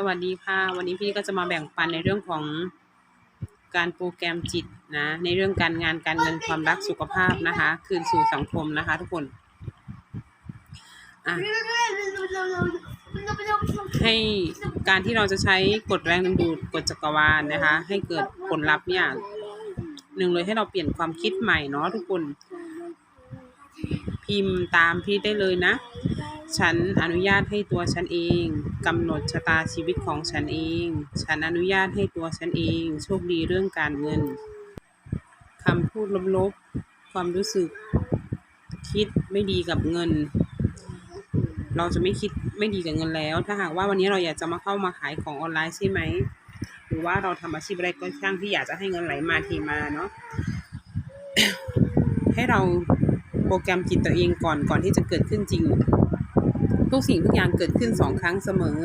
สวัสดีค่ะ วันนี้พี่ก็จะมาแบ่งปันในเรื่องของการโปรแกรมจิตนะ ในเรื่องการงานการเงินความรักสุขภาพนะคะ คืนสู่สังคมนะคะ ทุกคนให้การที่เราจะใช้กฎแรงดึงดูดกฎจักรวาลนะคะ ให้เกิดผลลัพธ์เนี่ยหนึ่งเลยให้เราเปลี่ยนความคิดใหม่เนาะทุกคน พิมพ์ตามพี่ได้เลยนะ ฉันอนุญาตให้ตัวฉันเองกำหนดชะตาชีวิตของฉันเอง ฉันอนุญาตให้ตัวฉันเอง โชคดีเรื่องการเงินคำพูดลบๆ ความรู้สึก คิดไม่ดีกับเงิน เราจะไม่คิดไม่ดีกับเงินแล้ว ถ้าหากว่าวันนี้เราอยากจะมาเข้ามาขายของออนไลน์ใช่ไหม หรือว่าเราทำอาชีพอะไรก็ช่างที่อยากจะให้เงินไหลมาเทมาเนาะให้เราโปรแกรมจิตตัวเองก่อนก่อนที่จะเกิดขึ้นจริง ทุกสิ่งทุกอย่างเกิดขึ้นสองครั้งเสมอ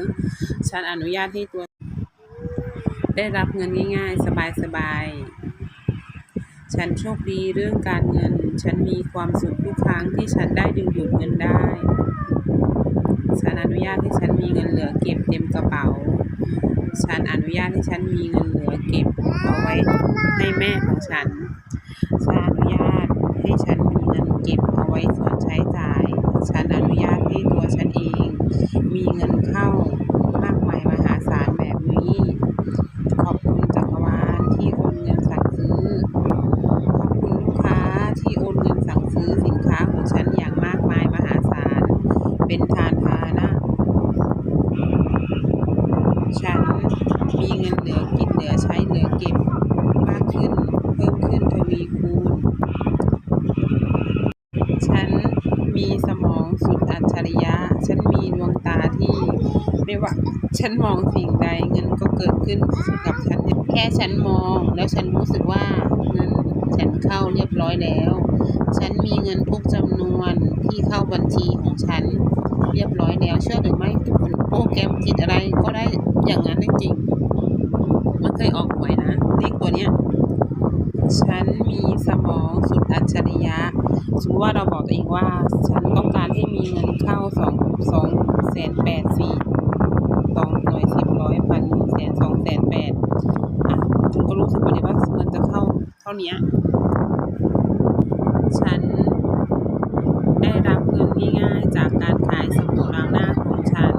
ฉันอนุญาตให้ตัว ได้รับเงินง่าย ๆ สบายๆ ฉันโชคดีเรื่องการเงิน ฉันมีความสุขทุกครั้งที่ฉันได้ดึงดูดเงินได้ ฉันอนุญาตให้ฉันมีเงินเหลือเก็บเต็มกระเป๋า ฉันอนุญาตให้ฉันมีเงินเหลือเก็บเอาไว้ให้แม่ของฉัน ฉันอนุญาตให้ฉันมีเงินเก็บเอาไว้ส่วนใช้จ่าย ฉันอนุญาตให้ตัวฉันเอง มีเงินเข้ามากมายมหาศาลแบบนี้ ขอบคุณจักรวาลที่โอนเงินสั่งซื้อ ขอบคุณลูกค้าที่โอนเงินสั่งซื้อสินค้าของฉันอย่างมากมายมหาศาล เป็นทานทานะ ฉัน มีเงินเหลือกินเหลือใช้เหลือเก็บมากขึ้น เพิ่มขึ้นทวีคูณ ฉันมีสมองสุดอัจฉริยะ ฉันมีดวงตาที่ไม่ว่า ฉันมองสิ่งใดเงินก็เกิดขึ้นกับฉัน แค่ฉันมองแล้วฉันรู้สึกว่าเงินฉันเข้าเรียบร้อยแล้ว ฉันมีเงินทุกจำนวนที่เข้าบัญชีของฉันเรียบร้อยแล้วเชื่อหรือไม่ทุกคนโปรแกรมจิตอะไรก็ได้อย่างนั้นจริง ยออกหวยนะ เลขตัวเนี้ยฉันมีสมองสุดอัจฉริยะสมมติว่าเราบอกตัวเองว่า ฉันต้องการให้มีเงินเข้าสองสองแสนแปดสี่สองหน่วยสิบร้อยพันหนึ่งแสนสองแสนแปดอะคุณก็รู้สึกไปเลยว่าเงินจะเข้าเท่านี้ได้รับเงินง่ายๆจากการขายสบู่ล้างหน้าของฉัน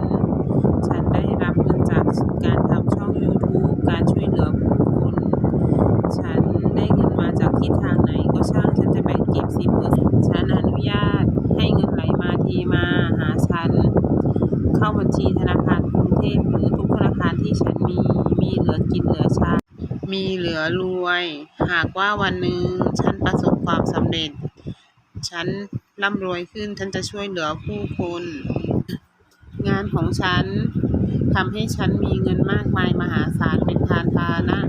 ฉันได้รับเงินจากการทำช่อง YouTube การช่วยเหลือผู้คน ฉันได้เงินมาจากทิศทางไหนก็ช่าง ฉันจะแบ่งเก็บสิบเปอร์เซ็นฉันอนุญาตให้เงินไหลมาเทมาหาฉัน เข้าบัญชีธนาคารกรุงเทพหรือทุกธนาคารที่ฉันมี มีเหลือกินเหลือใช้มีเหลือรวย หากว่าวันหนึ่งฉันประสบความสำเร็จ ฉันร่ำรวยขึ้น ฉันจะช่วยเหลือผู้คน งานของฉันทำให้ฉันมีเงินมากมายมหาศาลเป็นทานทานะ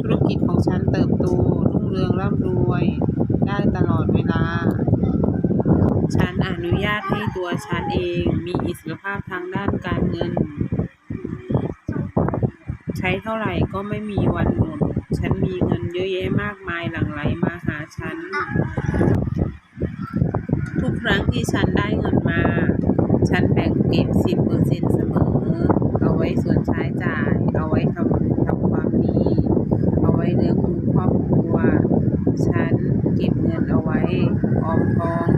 ธุรกิจของฉันเติบโตรุ่งเรืองร่ำรวยได้ตลอดเวลา ฉันอนุญาตให้ตัวฉันเองมีอิสรภาพทางด้านการเงิน ใช้เท่าไหร่ก็ไม่มีวันหมด ฉันมีเงินเยอะแยะมากมายหลั่งไหลมาหาฉัน ทุกครั้งที่ฉันได้เงินมา ฉันแบ่งเก็บสิบเปอร์เซ็นเสมอ เอาไว้ส่วนใช้จ่าย เอาไว้ทำทำความดี เอาไว้เลี้ยงดูครอบครัว ฉันเก็บเงินเอาไว้ออมทอง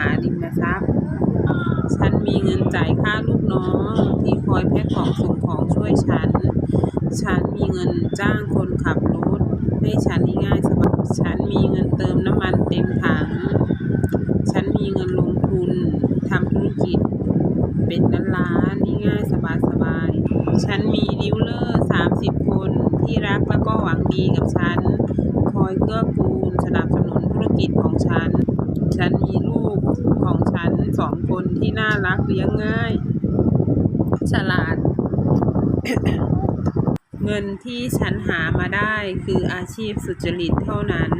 หาริมทรัพย์ ฉันมีเงินจ่ายค่าลูกน้องที่คอยแพ็คของส่งของช่วยฉัน ฉันมีเงินจ้างคนขับรถให้ฉันง่ายสบาย ฉันมีเงินเติมน้ำมันเต็มถัง ฉันมีเงินลงทุนทำธุรกิจ เป็นล้านล้านง่ายๆสบาย ฉันมีดิวเลอร์สามสิบคนที่รักแล้วก็หวังดีกับฉัน คอยเกื้อกูลสนับสนุนธุรกิจของฉัน ฉันมี สองคนที่น่ารักเลี้ยงง่าย ฉลาด เงินที่ฉันหามาได้คืออาชีพสุจริตเท่านั้น